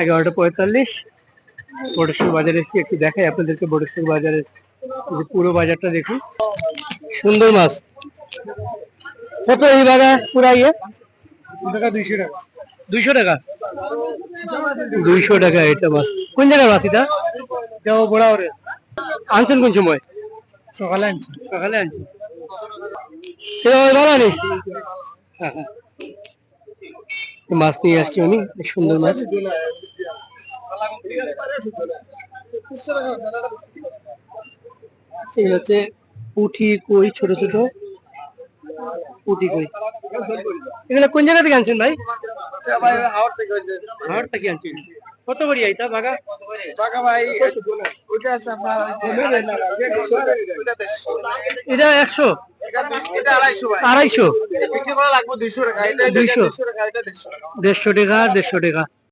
এগারোটা পঁয়তাল্লিশ। বড়েশ্বর বাজারে এসেছি একটু দেখাই আপনাদেরকে। বড়েশ্বর বাজারের পুরো বাজারটা দেখুন। সুন্দর মাছ। কত এই বাজার? পুরা ইয়ে? টাকা দুইশো টাকা। দুইশো টাকা? দুইশো টাকা এটা মাছ। কোন জায়গার মাছ এটা? আনছেন কোন সময়? সকালে আনছি। সকালে আনছেন। ভালো নেই হ্যাঁ, হ্যাঁ। মাছ নিয়ে আসছি উনি সুন্দর মাছ। হচ্ছে পুঁটি কই, ছোট ছোট। কই। এগুলো কোন জায়গা থেকে আনছেন ভাই? হাওড় থেকে আনছেন কত বড়ি এটা বাগা টাকা ভাই ওইটা আছে আপনার এটা একশো। আড়াইশো দুইশো দেড়শো টাকা দেড়শো টাকা।